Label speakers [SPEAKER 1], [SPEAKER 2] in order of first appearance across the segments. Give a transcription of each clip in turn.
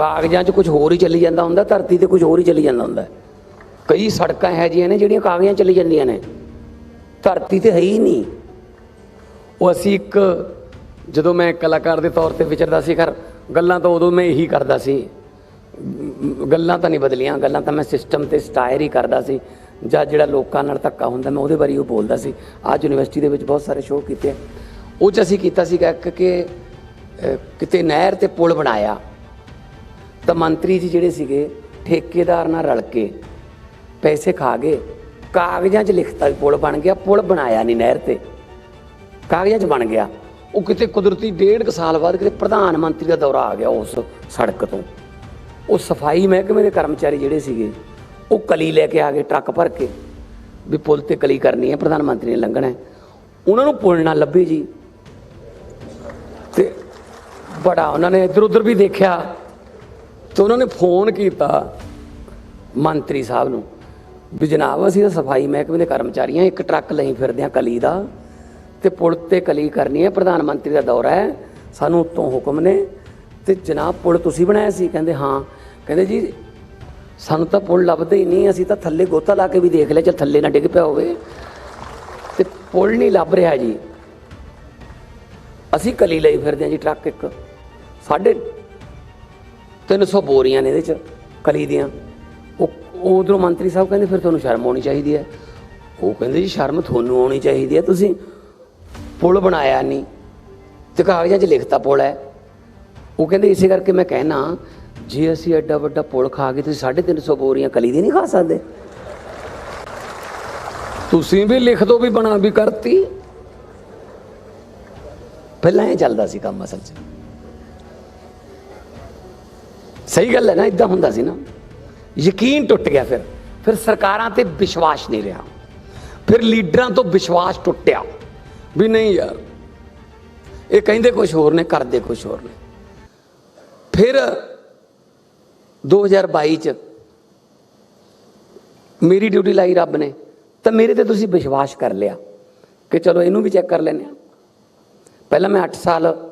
[SPEAKER 1] ਕਾਗਜ਼ਾਂ 'ਚ ਕੁਝ ਹੋਰ ਹੀ ਚੱਲੀ ਜਾਂਦਾ ਹੁੰਦਾ, ਧਰਤੀ ਤੇ ਕੁਝ ਹੋਰ ਹੀ ਚੱਲੀ ਜਾਂਦਾ ਹੁੰਦਾ। ਕਈ ਸੜਕਾਂ ਹੈ ਜੀਆਂ ਨੇ ਜਿਹੜੀਆਂ ਕਾਗਜ਼ਾਂ 'ਚ ਚੱਲੀ ਜਾਂਦੀਆਂ ਨੇ। ਧਰਤੀ ਤੇ ਹੈ ਹੀ ਨਹੀਂ। ਉਹ ਅਸੀਂ ਇੱਕ, ਜਦੋਂ ਮੈਂ ਕਲਾਕਾਰ ਦੇ ਤੌਰ ਤੇ ਵਿਚਰਦਾ ਸੀ, ਖਰ ਗੱਲਾਂ ਤਾਂ ਉਦੋਂ ਮੈਂ ਇਹੀ ਕਰਦਾ ਸੀ। ਗੱਲਾਂ ਤਾਂ ਨਹੀਂ ਬਦਲੀਆਂ, ਗੱਲਾਂ ਤਾਂ ਮੈਂ ਸਿਸਟਮ ਤੇ ਸਟਾਇਰ ਹੀ ਕਰਦਾ ਸੀ। ਜਾਂ ਜਿਹੜਾ ਲੋਕਾਂ ਨਾਲ ਧੱਕਾ ਹੁੰਦਾ, ਮੈਂ ਉਹਦੇ ਬਾਰੇ ਉਹ ਬੋਲਦਾ ਸੀ। ਅੱਜ ਯੂਨੀਵਰਸਿਟੀ ਦੇ ਵਿੱਚ ਬਹੁਤ ਸਾਰੇ ਸ਼ੋਅ ਕੀਤੇ ਉਹ ਚ ਅਸੀਂ ਕੀਤਾ ਸੀਗਾ ਕਿ ਕਿਤੇ ਨਹਿਰ ਤੇ ਪੁਲ ਬਣਾਇਆ। ਤਾਂ ਮੰਤਰੀ ਜੀ ਜਿਹੜੇ ਸੀਗੇ, ਠੇਕੇਦਾਰ ਨਾਲ ਰਲ ਕੇ ਪੈਸੇ ਖਾ ਗਏ। ਕਾਗਜ਼ਾਂ 'ਚ ਲਿਖਤਾ ਵੀ ਪੁਲ ਬਣ ਗਿਆ, ਪੁਲ ਬਣਾਇਆ ਨਹੀਂ ਨਹਿਰ ਤੇ। ਕਾਗਜ਼ਾਂ 'ਚ ਬਣ ਗਿਆ। ਉਹ ਕਿਤੇ ਕੁਦਰਤੀ ਡੇਢ ਕੁ ਸਾਲ ਬਾਅਦ ਕਿਤੇ ਪ੍ਰਧਾਨ ਮੰਤਰੀ ਦਾ ਦੌਰਾ ਆ ਗਿਆ ਉਸ ਸੜਕ ਤੋਂ। ਉਹ ਸਫ਼ਾਈ ਮਹਿਕਮੇ ਦੇ ਕਰਮਚਾਰੀ ਜਿਹੜੇ ਸੀਗੇ, ਉਹ ਕਲੀ ਲੈ ਕੇ ਆ ਗਏ ਟਰੱਕ ਭਰ ਕੇ। ਵੀ ਪੁਲ ਤੇ ਕਲੀ ਕਰਨੀ ਹੈ, ਪ੍ਰਧਾਨ ਮੰਤਰੀ ਨੇ ਲੰਘਣਾ ਉਹਨਾਂ ਨੂੰ ਪੁਲ ਨਾ ਲੱਭੇ ਜੀ। ਤੇ ਬੜਾ ਉਹਨਾਂ ਨੇ ਇੱਧਰ ਉੱਧਰ ਵੀ ਦੇਖਿਆ। ਤੇ ਉਹਨਾਂ ਨੇ ਫੋਨ ਕੀਤਾ ਮੰਤਰੀ ਸਾਹਿਬ ਨੂੰ ਵੀ ਜਨਾਬ ਅਸੀਂ ਤਾਂ ਸਫ਼ਾਈ ਮਹਿਕਮੇ ਦੇ ਕਰਮਚਾਰੀ ਹਾਂ ਇੱਕ ਟਰੱਕ ਲਈ ਫਿਰਦੇ ਹਾਂ ਕਲੀ ਦਾ ਤੇ ਪੁਲ ਤੇ ਕਲੀ ਕਰਨੀ ਹੈ, ਪ੍ਰਧਾਨ ਮੰਤਰੀ ਦਾ ਦੌਰਾ ਹੈ, ਸਾਨੂੰ ਉੱਤੋਂ ਹੁਕਮ ਨੇ ਤੇ ਜਨਾਬ ਪੁਲ ਤੁਸੀਂ ਬਣਾਇਆ ਸੀ? ਕਹਿੰਦੇ ਹਾਂ। ਕਹਿੰਦੇ ਜੀ, ਸਾਨੂੰ ਤਾਂ ਪੁਲ ਲੱਭਦੇ ਹੀ ਨਹੀਂ, ਅਸੀਂ ਤਾਂ ਥੱਲੇ ਗੋਤਾ ਲਾ ਕੇ ਵੀ ਦੇਖ ਲਿਆ, ਚਲ ਥੱਲੇ ਨਾ ਡਿੱਗ ਪਿਆ ਹੋਵੇ। ਤੇ ਪੁਲ ਨਹੀਂ ਲੱਭ ਰਿਹਾ ਜੀ। ਅਸੀਂ ਕਲੀ ਲਈ ਫਿਰਦੇ ਹਾਂ ਜੀ, ਟਰੱਕ ਇੱਕ। ਸਾਡੇ 300 ਬੋਰੀਆਂ ਨੇ ਇਹਦੇ ਚ, ਕਲੀ ਦੀਆਂ। ਉਹ ਉਧਰੋਂ ਮੰਤਰੀ ਸਾਹਿਬ ਕਹਿੰਦੇ ਫਿਰ ਤੁਹਾਨੂੰ ਸ਼ਰਮ ਆਉਣੀ ਚਾਹੀਦੀ ਹੈ। ਉਹ ਕਹਿੰਦੇ ਜੀ ਸ਼ਰਮ ਤੁਹਾਨੂੰ ਆਉਣੀ ਚਾਹੀਦੀ ਹੈ, ਤੁਸੀਂ ਪੁਲ ਬਣਾਇਆ ਨਹੀਂ, ਤੇ ਕਾਗਜ਼ਾਂ 'ਚ ਲਿਖਤਾ ਪੁਲ ਹੈ। ਉਹ ਕਹਿੰਦੇ ਇਸੇ ਕਰਕੇ ਮੈਂ ਕਹਿਣਾ, ਜੇ ਅਸੀਂ ਐਡਾ ਵੱਡਾ ਪੁਲ ਖਾ ਕੇ ਤੁਸੀਂ 350 ਬੋਰੀਆਂ ਕਲੀ ਦੀ ਨਹੀਂ ਖਾ ਸਕਦੇ। ਤੁਸੀਂ ਵੀ ਲਿਖ ਦੋ ਵੀ ਬਣਾ ਵੀ ਕਰਤੀ। ਪਹਿਲਾਂ ਇਹ ਚੱਲਦਾ ਸੀ ਕੰਮ ਅਸਲ 'ਚ। ਸਹੀ ਗੱਲ ਹੈ ਨਾ ਇਦਾਂ ਹੁੰਦਾ ਸੀ ਨਾ। ਯਕੀਨ ਟੁੱਟ ਗਿਆ ਫਿਰ। ਫਿਰ ਸਰਕਾਰਾਂ ਤੇ ਵਿਸ਼ਵਾਸ ਨਹੀਂ ਰਿਹਾ। ਫਿਰ ਲੀਡਰਾਂ ਤੋਂ ਵਿਸ਼ਵਾਸ ਟੁੱਟਿਆ। ਵੀ ਨਹੀਂ ਯਾਰ, ਇਹ ਕਹਿੰਦੇ ਕੁਝ ਹੋਰ ਨੇ, ਕਰਦੇ ਕੁਝ ਹੋਰ ਨੇ। ਫਿਰ 2022 ਚ ਮੇਰੀ ਡਿਊਟੀ ਲਾਈ ਰੱਬ ਨੇ। ਤਾਂ ਮੇਰੇ ਤੇ ਤੁਸੀਂ ਵਿਸ਼ਵਾਸ ਕਰ ਲਿਆ ਕਿ ਚਲੋ ਇਹਨੂੰ ਵੀ ਚੈੱਕ ਕਰ ਲੈਂਦੇ ਹਾਂ। ਪਹਿਲਾਂ ਮੈਂ 8 ਸਾਲ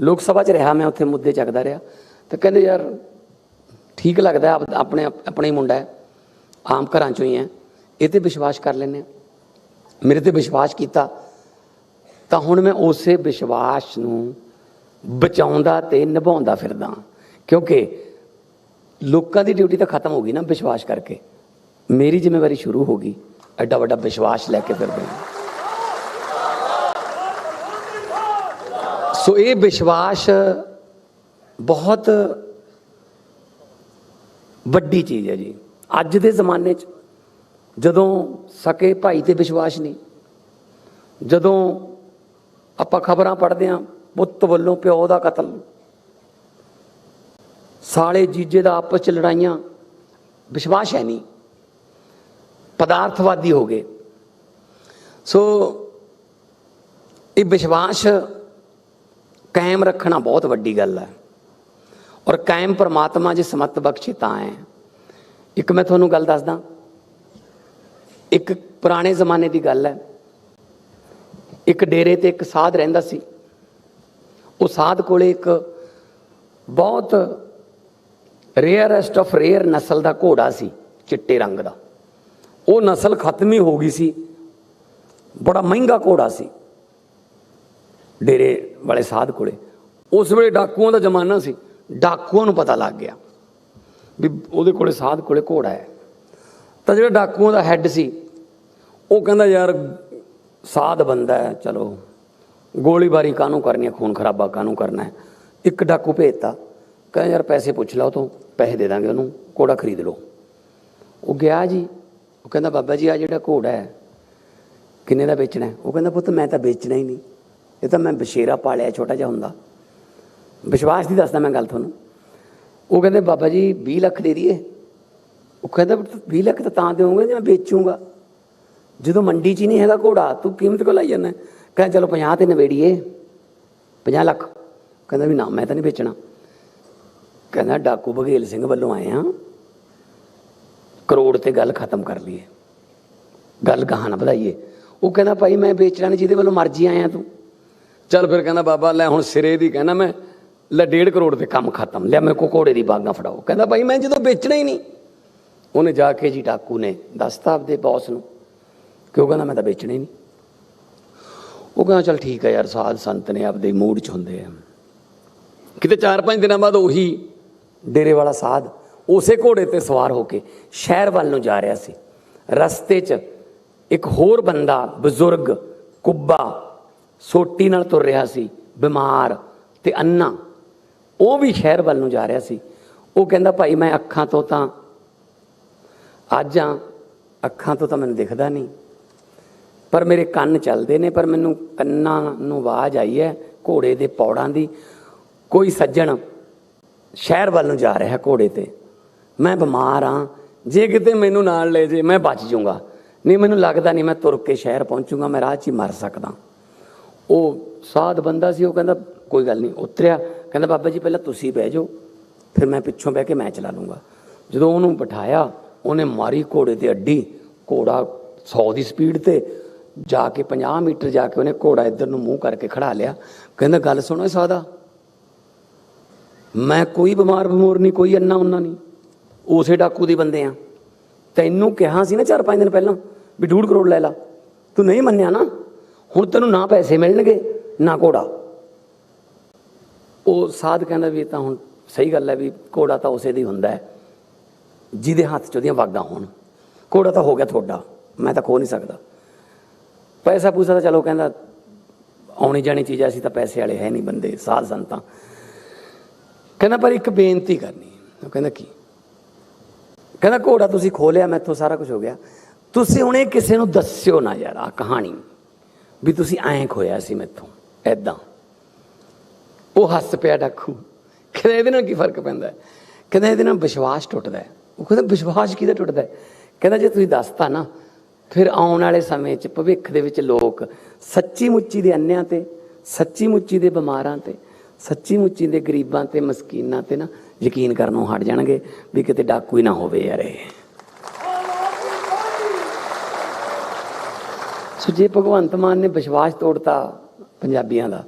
[SPEAKER 1] ਲੋਕ ਸਭਾ 'ਚ ਰਿਹਾ, ਮੈਂ ਉੱਥੇ ਮੁੱਦੇ ਚੱਕਦਾ ਰਿਹਾ। ਤੇ ਕਹਿੰਦੇ ਯਾਰ ਠੀਕ ਲੱਗਦਾ ਆਪ- ਆਪਣੇ ਆਪਣੇ ਹੀ ਮੁੰਡਾ ਹੈ, ਆਮ ਘਰਾਂ ਚੋਂ ਹੀ ਹੈ, ਇਹ ਤੇ ਵਿਸ਼ਵਾਸ ਕਰ ਲੈਂਦੇ ਹਾਂ। ਮੇਰੇ ਤੇ ਵਿਸ਼ਵਾਸ ਕੀਤਾ, ਤਾਂ ਹੁਣ ਮੈਂ ਉਸੇ ਵਿਸ਼ਵਾਸ ਨੂੰ ਬਚਾਉਂਦਾ ਤੇ ਨਿਭਾਉਂਦਾ ਫਿਰਦਾ ਕਿਉਂਕਿ ਲੋਕਾਂ ਦੀ ਡਿਊਟੀ ਤਾਂ ਖਤਮ ਹੋ ਗਈ ਨਾ ਵਿਸ਼ਵਾਸ ਕਰਕੇ। ਮੇਰੀ ਜ਼ਿੰਮੇਵਾਰੀ ਸ਼ੁਰੂ ਹੋ ਗਈ, ਐਡਾ ਵੱਡਾ ਵਿਸ਼ਵਾਸ ਲੈ ਕੇ ਫਿਰਦੇ ਹਾਂ। ਸੋ ਇਹ ਵਿਸ਼ਵਾਸ ਬਹੁਤ ਵੱਡੀ ਚੀਜ਼ ਹੈ ਜੀ। ਅੱਜ ਦੇ ਜ਼ਮਾਨੇ 'ਚ ਜਦੋਂ ਸਕੇ ਭਾਈ ਤੇ ਵਿਸ਼ਵਾਸ ਨਹੀਂ, ਜਦੋਂ ਆਪਾਂ ਖਬਰਾਂ ਪੜ੍ਹਦੇ ਹਾਂ, ਪੁੱਤ ਵੱਲੋਂ ਪਿਓ ਦਾ ਕਤਲ, ਸਾਲੇ ਜੀਜੇ ਦਾ ਆਪਸ ਚ ਲੜਾਈਆਂ, ਵਿਸ਼ਵਾਸ ਹੈ ਨਹੀਂ, ਪਦਾਰਥਵਾਦੀ ਹੋ ਗਏ। ਸੋ ਇਹ ਵਿਸ਼ਵਾਸ ਕਾਇਮ ਰੱਖਣਾ ਬਹੁਤ ਵੱਡੀ ਗੱਲ ਹੈ। ਔਰ ਕਾਇਮ ਪ੍ਰਮਾਤਮਾ ਜੇ ਸਮਤ ਬਖਸ਼ੇ ਤਾਂ ਹੈ। ਇੱਕ ਮੈਂ ਤੁਹਾਨੂੰ ਗੱਲ ਦੱਸਦਾ। ਇੱਕ ਪੁਰਾਣੇ ਜ਼ਮਾਨੇ ਦੀ ਗੱਲ ਹੈ। ਇੱਕ ਡੇਰੇ ਤੇ ਇੱਕ ਸਾਧ ਰਹਿੰਦਾ ਸੀ। ਉਹ ਸਾਧ ਕੋਲੇ ਇੱਕ ਬਹੁਤ ਰੇਅਰੈਸਟ ਆਫ ਰੇਅਰ ਨਸਲ ਦਾ ਘੋੜਾ ਸੀ, ਚਿੱਟੇ ਰੰਗ ਦਾ। ਉਹ ਨਸਲ ਖਤਮ ਹੀ ਹੋ ਗਈ ਸੀ। ਬੜਾ ਮਹਿੰਗਾ ਘੋੜਾ ਸੀ। ਡੇਰੇ ਵਾਲੇ ਸਾਧ ਕੋਲੇ। ਉਸ ਵੇਲੇ ਡਾਕੂਆਂ ਦਾ ਜ਼ਮਾਨਾ ਸੀ। ਡਾਕੂਆਂ ਨੂੰ ਪਤਾ ਲੱਗ ਗਿਆ ਵੀ ਉਹਦੇ ਕੋਲੇ ਸਾਧ ਕੋਲੇ ਘੋੜਾ ਹੈ। ਤਾਂ ਜਿਹੜਾ ਡਾਕੂਆਂ ਦਾ ਹੈੱਡ ਸੀ, ਉਹ ਕਹਿੰਦਾ ਯਾਰ ਸਾਧ ਬੰਦਾ ਹੈ, ਚਲੋ। ਗੋਲੀਬਾਰੀ ਕਾਹਨੂੰ ਕਰਨੀ ਹੈ, ਖੂਨ ਖਰਾਬਾ ਕਾਹਨੂੰ ਕਰਨਾ ਹੈ? ਇੱਕ ਡਾਕੂ ਭੇਜਤਾ, ਕਹਿੰਦਾ ਯਾਰ ਪੈਸੇ ਪੁੱਛ ਲਓ ਤੋਂ ਪੈਸੇ ਦੇ ਦਾਂਗੇ ਉਹਨੂੰ, ਘੋੜਾ ਖਰੀਦ ਲਓ। ਉਹ ਗਿਆ ਜੀ, ਉਹ ਕਹਿੰਦਾ ਬਾਬਾ ਜੀ ਆ ਜਿਹੜਾ ਘੋੜਾ ਹੈ, ਕਿੰਨੇ ਦਾ ਵੇਚਣਾ ਉਹ ਕਹਿੰਦਾ ਪੁੱਤ ਮੈਂ ਤਾਂ ਵੇਚਣਾ ਹੀ ਨਹੀਂ, ਇਹ ਤਾਂ ਮੈਂ ਬਸ਼ੇਰਾ ਪਾਲਿਆ, ਛੋਟਾ ਜਿਹਾ ਹੁੰਦਾ। ਵਿਸ਼ਵਾਸ ਦੀ ਦੱਸਦਾ ਮੈਂ ਗੱਲ ਤੁਹਾਨੂੰ। ਉਹ ਕਹਿੰਦੇ, ਬਾਬਾ ਜੀ 20 ਲੱਖ ਦੇ ਦਈਏ। ਉਹ ਕਹਿੰਦਾ 20 ਲੱਖ ਤਾਂ ਤਾਂ ਦੇਵਾਂਗੇ ਜੇ ਮੈਂ ਵੇਚੂੰਗਾ। ਜਦੋਂ ਮੰਡੀ 'ਚ ਹੀ ਨਹੀਂ ਹੈਗਾ ਘੋੜਾ, ਤੂੰ ਕੀਮਤ ਕੋ ਲਾਈ ਜਾਂਦਾ? ਕਹਿੰਦਾ, ਚਲੋ 50 ਤੇ ਨਵੇੜੀਏ। 50 ਲੱਖ। ਕਹਿੰਦਾ ਵੀ ਨਾ, ਮੈਂ ਤਾਂ ਨਹੀਂ ਵੇਚਣਾ। ਕਹਿੰਦਾ, ਡਾਕੂ ਬਘੇਲ ਸਿੰਘ ਵੱਲੋਂ ਆਏ ਆ ਕਰੋੜ ਤੇ ਗੱਲ ਖਤਮ ਕਰ ਲਈਏ। ਗੱਲ ਗਾਹਾਂ ਵਧਾਈਏ। ਉਹ ਕਹਿੰਦਾ, ਭਾਈ, ਮੈਂ ਵੇਚਣਾ ਨਹੀਂ, ਜਿਹਦੇ ਵੱਲੋਂ ਮਰਜ਼ੀ ਆਇਆ ਤੂੰ। ਚੱਲ ਫਿਰ ਕਹਿੰਦਾ, ਬਾਬਾ, ਲੈ ਹੁਣ ਸਿਰੇ ਦੀ ਕਹਿੰਦਾ ਮੈਂ। ਲੈ 1.5 ਕਰੋੜ ਦੇ ਕੰਮ ਖਤਮ, ਲਿਆ ਮੇਰੇ ਕੋ ਘੋੜੇ ਦੀ ਬਾਗਾਂ ਫੜਾਓ। ਕਹਿੰਦਾ ਭਾਈ ਮੈਂ ਜਦੋਂ ਵੇਚਣਾ ਹੀ ਨਹੀਂ। ਉਹਨੇ ਜਾ ਕੇ ਜੀ ਡਾਕੂ ਨੇ ਦੱਸਤਾ ਆਪਦੇ ਬੌਸ ਨੂੰ ਕਿ ਉਹ ਕਹਿੰਦਾ ਮੈਂ ਤਾਂ ਵੇਚਣਾ ਹੀ ਨਹੀਂ। ਉਹ ਕਹਿੰਦਾ ਚਲ ਠੀਕ ਹੈ ਯਾਰ, ਸਾਧ ਸੰਤ ਨੇ ਆਪਦੇ ਮੂਡ 'ਚ ਹੁੰਦੇ ਆ। ਕਿਤੇ 4-5 ਦਿਨਾਂ ਬਾਅਦ ਉਹੀ ਡੇਰੇ ਵਾਲਾ ਸਾਧ ਉਸੇ ਘੋੜੇ ਤੇ ਸਵਾਰ ਹੋ ਕੇ ਸ਼ਹਿਰ ਵੱਲ ਨੂੰ ਜਾ ਰਿਹਾ ਸੀ। ਰਸਤੇ 'ਚ ਇੱਕ ਹੋਰ ਬੰਦਾ, ਬਜ਼ੁਰਗ, ਕੁੱਬਾ ਸੋਟੀ ਨਾਲ ਤੁਰ ਰਿਹਾ ਸੀ, ਬਿਮਾਰ ਤੇ ਅੰਨਾ ਉਹ ਵੀ ਸ਼ਹਿਰ ਵੱਲ ਨੂੰ ਜਾ ਰਿਹਾ ਸੀ। ਉਹ ਕਹਿੰਦਾ, ਭਾਈ, ਮੈਂ ਅੱਖਾਂ ਤੋਂ ਤਾਂ, ਅੱਜ ਆ, ਅੱਖਾਂ ਤੋਂ ਤਾਂ ਮੈਨੂੰ ਦਿਖਦਾ ਨਹੀਂ। ਪਰ ਮੇਰੇ ਕੰਨ ਚੱਲਦੇ ਨੇ, ਪਰ ਮੈਨੂੰ ਕੰਨਾਂ ਨੂੰ ਆਵਾਜ਼ ਆਈ ਹੈ, ਘੋੜੇ ਦੇ ਪੌੜਾਂ ਦੀ। ਕੋਈ ਸੱਜਣ ਸ਼ਹਿਰ ਵੱਲ ਨੂੰ ਜਾ ਰਿਹਾ ਘੋੜੇ ਤੇ। ਮੈਂ ਬਿਮਾਰ ਹਾਂ ਜੇ ਕਿਤੇ ਮੈਨੂੰ ਨਾਲ ਲੈ ਜੇ, ਮੈਂ ਬਚ ਜਾਊਂਗਾ ਨਹੀਂ, ਮੈਨੂੰ ਲੱਗਦਾ ਨਹੀਂ ਮੈਂ ਤੁਰ ਕੇ ਸ਼ਹਿਰ ਪਹੁੰਚੂਗਾ, ਮੈਂ ਰਾਹ 'ਚ ਹੀ ਮਰ ਸਕਦਾ। ਉਹ ਸਾਧ ਬੰਦਾ ਸੀ, ਉਹ ਕਹਿੰਦਾ, ਕੋਈ ਗੱਲ ਨਹੀਂ। ਉਤਰਿਆ। ਕਹਿੰਦਾ, ਬਾਬਾ ਜੀ, ਪਹਿਲਾਂ ਤੁਸੀਂ ਬਹਿ ਜਾਓ, ਫਿਰ ਮੈਂ ਪਿੱਛੋਂ ਬਹਿ ਕੇ ਮੈਂ ਚਲਾ ਲੂੰਗਾ। ਜਦੋਂ ਉਹਨੂੰ ਬਿਠਾਇਆ, ਉਹਨੇ ਮਾਰੀ ਘੋੜੇ ਤੇ ਅੱਡੀ, ਘੋੜਾ 100 ਦੀ ਸਪੀਡ ਤੇ, ਜਾ ਕੇ 50 ਮੀਟਰ ਜਾ ਕੇ ਉਹਨੇ ਘੋੜਾ ਇੱਧਰ ਨੂੰ ਮੂੰਹ ਕਰਕੇ ਖੜਾ ਲਿਆ। ਕਹਿੰਦਾ, ਗੱਲ ਸੁਣੋ ਇਹ ਸਾਦਾ, ਮੈਂ ਕੋਈ ਬਿਮਾਰ ਬਮੂਰ ਨਹੀਂ, ਕੋਈ ਅੰਨਾ ਉਹਨਾਂ ਨਹੀਂ, ਉਸੇ ਡਾਕੂ ਦੇ ਬੰਦੇ ਆ। ਤੈਨੂੰ ਕਿਹਾ ਸੀ ਨਾ 4-5 ਦਿਨ ਪਹਿਲਾਂ ਵੀ ਡੂਢ ਕਰੋੜ ਲੈ ਲਾ। ਤੂੰ ਨਹੀਂ ਮੰਨਿਆ ਨਾ? ਹੁਣ ਤੈਨੂੰ ਨਾ ਪੈਸੇ ਮਿਲਣਗੇ, ਨਾ ਘੋੜਾ। ਉਹ ਸਾਧ ਕਹਿੰਦਾ ਵੀ ਇਹ ਤਾਂ ਹੁਣ ਸਹੀ ਗੱਲ ਹੈ ਵੀ ਘੋੜਾ ਤਾਂ ਉਸੇ ਦੀ ਹੁੰਦਾ ਹੈ। ਜਿਹਦੇ ਹੱਥ 'ਚ ਉਹਦੀਆਂ ਵਾਗਾਂ ਹੋਣ। ਘੋੜਾ ਤਾਂ ਹੋ ਗਿਆ ਤੁਹਾਡਾ। ਮੈਂ ਤਾਂ ਖੋ ਨਹੀਂ ਸਕਦਾ। ਪੈਸਾ ਪੂਸਾ ਤਾਂ ਚਲੋ ਕਹਿੰਦਾ ਆਉਣੀ ਜਾਣੀ ਚੀਜ਼ ਐ, ਅਸੀਂ ਤਾਂ ਪੈਸੇ ਵਾਲੇ ਹੈ ਨਹੀਂ ਬੰਦੇ ਸਾਧ ਸੰਤਾਂ। ਕਹਿੰਦਾ ਪਰ ਇੱਕ ਬੇਨਤੀ ਕਰਨੀ ਉਹ ਕਹਿੰਦਾ ਕੀ? ਕਹਿੰਦਾ ਘੋੜਾ ਤੁਸੀਂ ਖੋਲਿਆ ਮੈਥੋਂ ਸਾਰਾ ਕੁਝ ਹੋ ਗਿਆ। ਤੁਸੀਂ ਹੁਣ ਇਹ ਕਿਸੇ ਨੂੰ ਦੱਸਿਓ ਨਾ ਯਾਰ ਆ ਕਹਾਣੀ। ਵੀ ਤੁਸੀਂ ਐਂ ਖੋਇਆ ਸੀ ਮੈਥੋਂ ਐਦਾਂ ਉਹ ਹੱਸ ਪਿਆ ਡਾਕੂ। ਕਹਿੰਦਾ ਇਹਦੇ ਨਾਲ ਕੀ ਫ਼ਰਕ ਪੈਂਦਾ? ਕਹਿੰਦਾ ਇਹਦੇ ਨਾਲ ਵਿਸ਼ਵਾਸ ਟੁੱਟਦਾ ਉਹ ਕਹਿੰਦਾ ਵਿਸ਼ਵਾਸ ਕਿਹਦਾ ਟੁੱਟਦਾ ਕਹਿੰਦਾ ਜੇ ਤੁਸੀਂ ਦੱਸਤਾ ਨਾ, ਫਿਰ ਆਉਣ ਵਾਲੇ ਸਮੇਂ 'ਚ, ਭਵਿੱਖ ਦੇ ਵਿੱਚ ਲੋਕ ਸੱਚੀ ਮੁੱਚੀ ਦੇ ਅੰਨਿਆਂ ਤੇ, ਸੱਚੀ ਮੁੱਚੀ ਦੇ ਬਿਮਾਰਾਂ ਤੇ, ਸੱਚੀ ਮੁੱਚੀ ਦੇ ਗਰੀਬਾਂ ਤੇ, ਮਸਕੀਨਾਂ ਤੇ ਨਾ ਯਕੀਨ ਕਰਨੋਂ ਹਟ ਜਾਣਗੇ ਵੀ ਕਿਤੇ ਡਾਕੂ ਹੀ ਨਾ ਹੋਵੇ ਯਾਰ ਇਹ। ਸੋ ਜੇ ਭਗਵੰਤ ਮਾਨ ਨੇ ਵਿਸ਼ਵਾਸ ਤੋੜਤਾ ਪੰਜਾਬੀਆਂ ਦਾ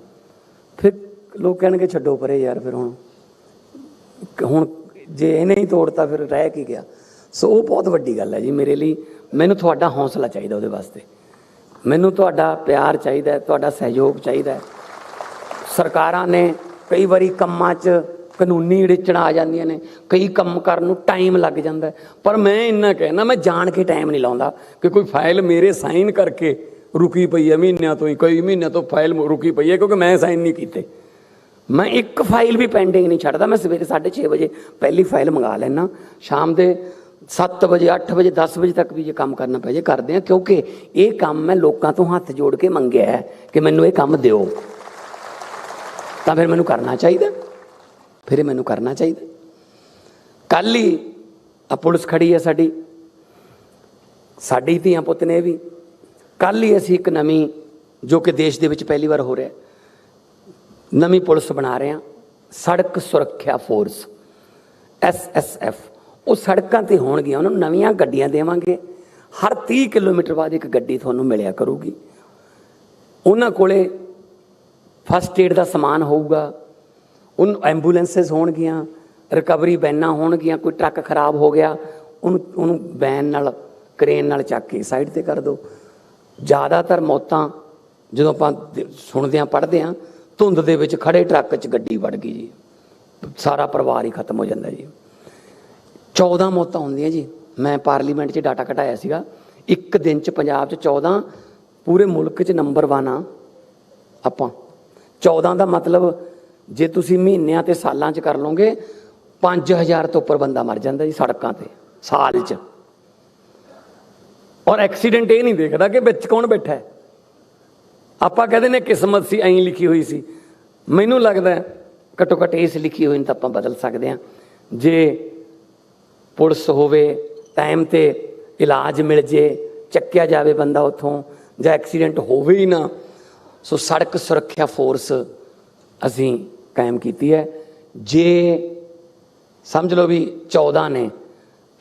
[SPEAKER 1] ਲੋਕ ਕਹਿਣਗੇ ਛੱਡੋ ਪਰੇ ਯਾਰ ਫਿਰ ਹੁਣ। ਹੁਣ ਜੇ ਇਹਨੇ ਹੀ ਤੋੜਤਾ ਫਿਰ ਰਹਿ ਕੀ ਗਿਆ। ਸੋ ਉਹ ਬਹੁਤ ਵੱਡੀ ਗੱਲ ਹੈ ਜੀ ਮੇਰੇ ਲਈ। ਮੈਨੂੰ ਤੁਹਾਡਾ ਹੌਸਲਾ ਚਾਹੀਦਾ ਉਹਦੇ ਵਾਸਤੇ। ਮੈਨੂੰ ਤੁਹਾਡਾ ਪਿਆਰ ਚਾਹੀਦਾ ਤੁਹਾਡਾ ਸਹਿਯੋਗ ਚਾਹੀਦਾ ਸਰਕਾਰਾਂ ਨੇ ਕਈ ਵਾਰੀ ਕੰਮਾਂ 'ਚ ਕਾਨੂੰਨੀ ਅੜਿੱਚਣਾ ਆ ਜਾਂਦੀਆਂ ਨੇ। ਕਈ ਕੰਮ ਕਰਨ ਨੂੰ ਟਾਈਮ ਲੱਗ ਜਾਂਦਾ ਪਰ ਮੈਂ ਇੰਨਾ ਕਹਿਣਾ ਮੈਂ ਜਾਣ ਕੇ ਟਾਈਮ ਨਹੀਂ ਲਾਉਂਦਾ ਕਿ ਕੋਈ ਫਾਈਲ ਮੇਰੇ ਸਾਈਨ ਕਰਕੇ ਰੁਕੀ ਪਈ ਹੈ, ਮਹੀਨਿਆਂ ਤੋਂ ਹੀ, ਕਈ ਮਹੀਨਿਆਂ ਤੋਂ ਫਾਈਲ ਰੁਕੀ ਪਈ ਹੈ, ਕਿਉਂਕਿ ਮੈਂ ਸਾਈਨ ਨਹੀਂ ਕੀਤੇ। ਮੈਂ ਇੱਕ ਫਾਈਲ ਵੀ ਪੈਂਡਿੰਗ ਨਹੀਂ ਛੱਡਦਾ ਮੈਂ ਸਵੇਰੇ 6:30 ਵਜੇ ਪਹਿਲੀ ਫਾਈਲ ਮੰਗਾ ਲੈਣਾ ਸ਼ਾਮ ਦੇ 7 ਵਜੇ 8 ਵਜੇ 10 ਵਜੇ ਤੱਕ ਵੀ ਜੇ ਕੰਮ ਕਰਨਾ ਪੈ ਜੇ ਕਰਦੇ ਆ ਕਿਉਂਕਿ ਇਹ ਕੰਮ ਮੈਂ ਲੋਕਾਂ ਤੋਂ ਹੱਥ ਜੋੜ ਕੇ ਮੰਗਿਆ ਹੈ ਕਿ ਮੈਨੂੰ ਇਹ ਕੰਮ ਦਿਓ। ਤਾਂ ਫਿਰ ਮੈਨੂੰ ਕਰਨਾ ਚਾਹੀਦਾ। ਫਿਰ ਮੈਨੂੰ ਕਰਨਾ ਚਾਹੀਦਾ। ਕੱਲ ਹੀ ਆ ਪੁਲਿਸ ਖੜੀ ਹੈ ਸਾਡੀ। ਸਾਡੀ ਧੀਆਂ ਪੁੱਤ ਨੇ ਵੀ। ਕੱਲ ਹੀ ਅਸੀਂ ਇੱਕ ਨਵੀਂ ਜੋ ਕਿ ਦੇਸ਼ ਦੇ ਵਿੱਚ ਪਹਿਲੀ ਵਾਰ ਹੋ ਰਿਹਾ ਹੈ, ਨਵੀਂ ਪੁਲਿਸ ਬਣਾ ਰਹੇ ਹਾਂ। ਸੜਕ ਸੁਰੱਖਿਆ ਫੋਰਸ ਐਸਐਸਐਫ ਉਹ ਸੜਕਾਂ ਤੇ ਹੋਣਗੀਆਂ, ਉਹਨਾਂ ਨੂੰ ਨਵੀਆਂ ਗੱਡੀਆਂ ਦੇਵਾਂਗੇ। ਹਰ 30 ਕਿਲੋਮੀਟਰ ਬਾਅਦ ਇੱਕ ਗੱਡੀ ਤੁਹਾਨੂੰ ਮਿਲਿਆ ਕਰੂਗੀ। ਉਹਨਾਂ ਕੋਲੇ ਫਸਟ ਏਡ ਦਾ ਸਮਾਨ ਹੋਊਗਾ। ਉਹਨ ਐਂਬੂਲੈਂਸਸ ਹੋਣਗੀਆਂ, ਰਿਕਵਰੀ ਵੈਨਾਂ ਹੋਣਗੀਆਂ, ਕੋਈ ਟਰੱਕ ਖਰਾਬ ਹੋ ਗਿਆ, ਉਹਨੂੰ ਉਹਨੂੰ ਵੈਨ ਨਾਲ, ਕ੍ਰੇਨ ਨਾਲ ਚੱਕ ਕੇ ਸਾਈਡ ਤੇ ਕਰ ਦਿਓ। ਜ਼ਿਆਦਾਤਰ ਮੌਤਾਂ ਜਦੋਂ ਆਪਾਂ ਸੁਣਦੇ ਹਾਂ ਪੜ੍ਹਦੇ ਹਾਂ ਧੁੰਦ ਦੇ ਵਿੱਚ ਖੜੇ ਟਰੱਕ 'ਚ ਗੱਡੀ ਵੜ ਗਈ ਜੀ। ਸਾਰਾ ਪਰਿਵਾਰ ਹੀ ਖਤਮ ਹੋ ਜਾਂਦਾ ਜੀ। 14 ਮੌਤਾਂ ਹੁੰਦੀਆਂ ਜੀ। ਮੈਂ ਪਾਰਲੀਮੈਂਟ 'ਚ ਡਾਟਾ ਘਟਾਇਆ ਸੀਗਾ। ਇੱਕ ਦਿਨ 'ਚ ਪੰਜਾਬ 'ਚ 14 ਪੂਰੇ ਮੁਲਕ 'ਚ ਨੰਬਰ 1 ਆ ਆਪਾਂ। 14 ਦਾ ਮਤਲਬ ਜੇ ਤੁਸੀਂ ਮਹੀਨਿਆਂ ਤੇ ਸਾਲਾਂ 'ਚ ਕਰ ਲਓਗੇ 5000 ਤੋਂ ਉੱਪਰ ਬੰਦਾ ਮਰ ਜਾਂਦਾ ਜੀ ਸੜਕਾਂ ਤੇ, ਸਾਲ 'ਚ। ਔਰ ਐਕਸੀਡੈਂਟ ਇਹ ਨਹੀਂ ਦੇਖਦਾ ਕਿ ਵਿੱਚ ਕੌਣ ਬੈਠਾ ਹੈ। ਆਪਾਂ ਕਹਿੰਦੇ ਨੇ ਕਿਸਮਤ ਸੀ, ਐਂ ਲਿਖੀ ਹੋਈ ਸੀ। ਮੈਨੂੰ ਲੱਗਦਾ ਘੱਟੋ ਘੱਟ ਇਸ ਲਿਖੀ ਹੋਈ ਨੂੰ ਤਾਂ ਆਪਾਂ ਬਦਲ ਸਕਦੇ ਹਾਂ। ਜੇ ਪੁਲਿਸ ਹੋਵੇ ਟਾਈਮ ਤੇ ਇਲਾਜ ਮਿਲ ਜੇ, ਚੱਕਿਆ ਜਾਵੇ ਬੰਦਾ ਉੱਥੋਂ, ਜਾਂ ਐਕਸੀਡੈਂਟ ਹੋਵੇ ਹੀ ਨਾ, ਸੋ ਸੜਕ ਸੁਰੱਖਿਆ ਫੋਰਸ ਅਸੀਂ ਕਾਇਮ ਕੀਤੀ ਹੈ। ਜੇ ਸਮਝ ਲਓ ਵੀ 14 ਨੇ,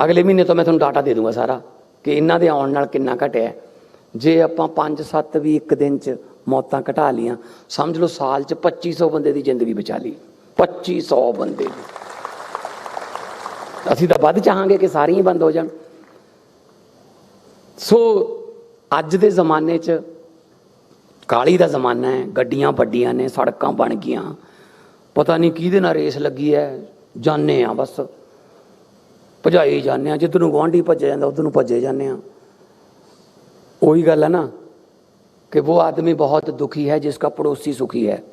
[SPEAKER 1] ਅਗਲੇ ਮਹੀਨੇ ਤੋਂ ਮੈਂ ਤੁਹਾਨੂੰ ਡਾਟਾ ਦੇ ਦੂੰਗਾ ਸਾਰਾ, ਕਿ ਇਹਨਾਂ ਦੇ ਆਉਣ ਨਾਲ ਕਿੰਨਾ ਘਟਿਆ ਜੇ ਆਪਾਂ 5-7 ਵੀ ਇੱਕ ਦਿਨ ਚ ਮੌਤਾਂ ਘਟਾ ਲੀਆਂ ਸਮਝ ਲਓ ਸਾਲ ਚ 2500 ਬੰਦੇ ਦੀ ਜ਼ਿੰਦਗੀ ਬਚਾ ਲਈ। 2500 ਬੰਦੇ ਅਸੀਂ ਤਾਂ ਵੱਧ ਚਾਹਾਂਗੇ ਕਿ ਸਾਰੀਆਂ ਹੀ ਬੰਦ ਹੋ ਜਾਣ। ਸੋ ਅੱਜ ਦੇ ਜ਼ਮਾਨੇ 'ਚ ਕਾਲੀ ਦਾ ਜ਼ਮਾਨਾ ਹੈ, ਗੱਡੀਆਂ ਵੱਡੀਆਂ ਨੇ, ਸੜਕਾਂ ਬਣ ਗਈਆਂ। ਪਤਾ ਨਹੀਂ ਕਿਹਦੇ ਨਾਲ ਰੇਸ ਲੱਗੀ ਹੈ ਜਾਣੇ ਆ ਬਸ। ਭਜਾਈ ਜਾਂਦੇ ਆ ਜਿੱਧਰ ਨੂੰ ਗੁਆਂਢੀ ਭੱਜਿਆ ਜਾਂਦਾ, ਉਧਰ ਨੂੰ ਭੱਜੇ ਜਾਂਦੇ ਆ ਉਹੀ ਗੱਲ ਹੈ ਨਾ ਕਿ ਉਹ ਆਦਮੀ ਬਹੁਤ ਦੁਖੀ ਹੈ ਜਿਸ ਜਿਸਕਾ ਪੜੋਸੀ ਸੁਖੀ ਹੈ।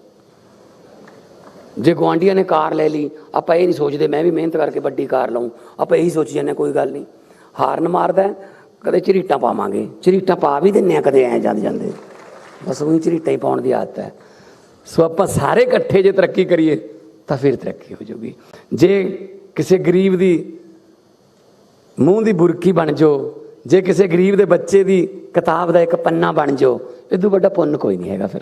[SPEAKER 1] ਜੇ ਗੁਆਂਢੀਆਂ ਨੇ ਕਾਰ ਲੈ ਲਈ ਆਪਾਂ ਇਹ ਨਹੀਂ ਸੋਚਦੇ ਮੈਂ ਵੀ ਮਿਹਨਤ ਕਰਕੇ ਵੱਡੀ ਕਾਰ ਲਵਾਂ ਆਪਾਂ ਇਹੀ ਸੋਚੀ ਜਾਂਦੇ ਹਾਂ, ਕੋਈ ਗੱਲ ਨਹੀਂ। ਹਾਰਨ ਮਾਰਦਾ ਕਦੇ ਝਰੀਟਾਂ ਪਾਵਾਂਗੇ ਝਰੀਟਾਂ ਪਾ ਵੀ ਦਿੰਨੇ ਆ ਕਦੇ ਐ ਜਦ ਜਾਂਦੇ। ਬਸ ਉਹੀ ਝਰੀਟਾਂ ਹੀ ਪਾਉਣ ਦੀ ਆਦਤ ਹੈ। ਸੋ ਆਪਾਂ ਸਾਰੇ ਇਕੱਠੇ ਜੇ ਤਰੱਕੀ ਕਰੀਏ ਤਾਂ ਫਿਰ ਤਰੱਕੀ ਹੋ ਜਾਊਗੀ। ਜੇ ਕਿਸੇ ਗਰੀਬ ਦੀ ਮੂੰਹ ਦੀ ਬੁਰਕੀ ਬਣ ਜਾਓ ਜੇ ਕਿਸੇ ਗਰੀਬ ਦੇ ਬੱਚੇ ਦੀ ਕਿਤਾਬ ਦਾ ਇੱਕ ਪੰਨਾ ਬਣ ਜਾਓ ਇਦੋਂ ਵੱਡਾ ਪੁੰਨ ਕੋਈ ਨਹੀਂ ਹੈਗਾ ਫਿਰ।